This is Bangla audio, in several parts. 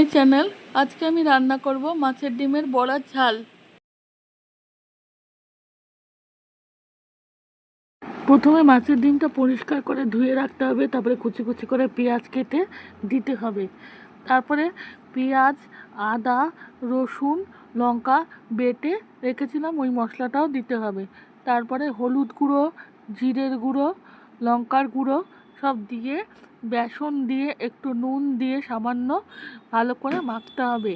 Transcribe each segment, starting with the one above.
মাই চ্যানেল, আজকে আমি রান্না করব মাছের ডিমের বড়ার ঝাল। প্রথমে মাছের ডিমটা পরিষ্কার করে ধুয়ে রাখতে হবে, তারপরে কুচি কুচি করে পেঁয়াজ কেটে দিতে হবে। তারপরে পেঁয়াজ, আদা, রসুন, লঙ্কা বেটে রেখেছিলাম, ওই মশলাটাও দিতে হবে। তারপরে হলুদ গুঁড়ো, জিরের গুঁড়ো, লঙ্কার গুঁড়ো সব দিয়ে বেসন দিয়ে একটু নুন দিয়ে সামান্য ভালো করে মাখতে হবে।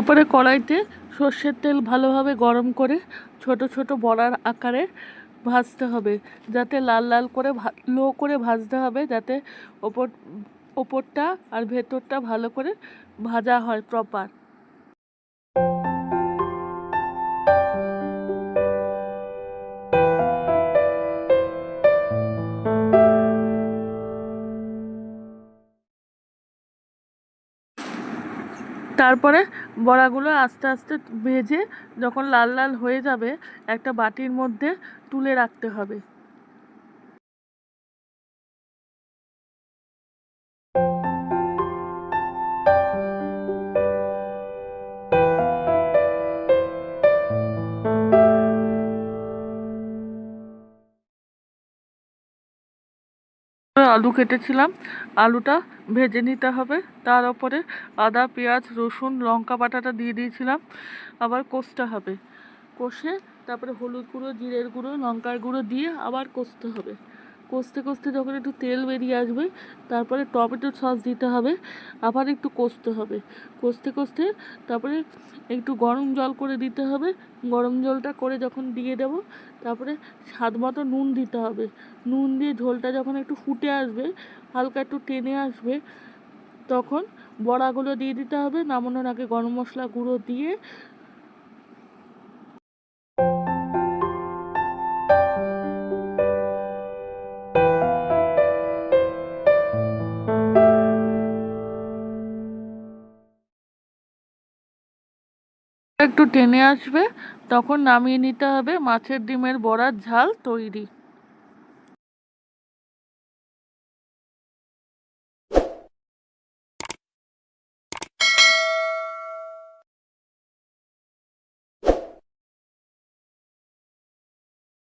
তারপরে কড়াইতে সর্ষের তেল ভালোভাবে গরম করে ছোট ছোট বড়ার আকারে ভাজতে হবে। যাতে লাল লাল করে লো করে ভাজতে হবে, যাতে ওপর ওপরটা আর ভেতরটা ভালো করে ভাজা হয় প্রপার তারপরে বড়াগুলো আস্তে আস্তে ভেজে যখন লাল লাল হয়ে যাবে, একটা বাটির মধ্যে তুলে রাখতে হবে। আলু কেটেছিলাম। আলুটা ভেজে নিতে হবে। তার উপরে আদা, পেঁয়াজ, রসুন, লঙ্কা বাটাটা দিয়ে দিয়েছিলাম। আবার কষতে হবে। কষে তারপরে হলুদ গুঁড়ো, জিরের গুঁড়ো, লঙ্কার গুঁড়ো দিয়ে আবার কষতে হবে। কষতে কষতে যখন একটু তেল বেরিয়ে আসবে, তারপরে টমেটো সস দিতে হবে, আবার একটু কষতে হবে। কষতে কষতে তারপরে একটু গরম জল করে দিতে হবে। গরম জলটা করে যখন দিয়ে দেবো, তারপরে স্বাদ মতো নুন দিতে হবে। নুন দিয়ে ঝোলটা যখন একটু ফুটে আসবে, হালকা একটু টেনে আসবে, তখন বড়াগুলো দিয়ে দিতে হবে। নামানোর আগে গরম মশলা গুঁড়ো দিয়ে একটু টেনে আসবে তখন নামিয়ে নিতে হবে মাছের ডিমের বড়ার ঝাল তৈরি।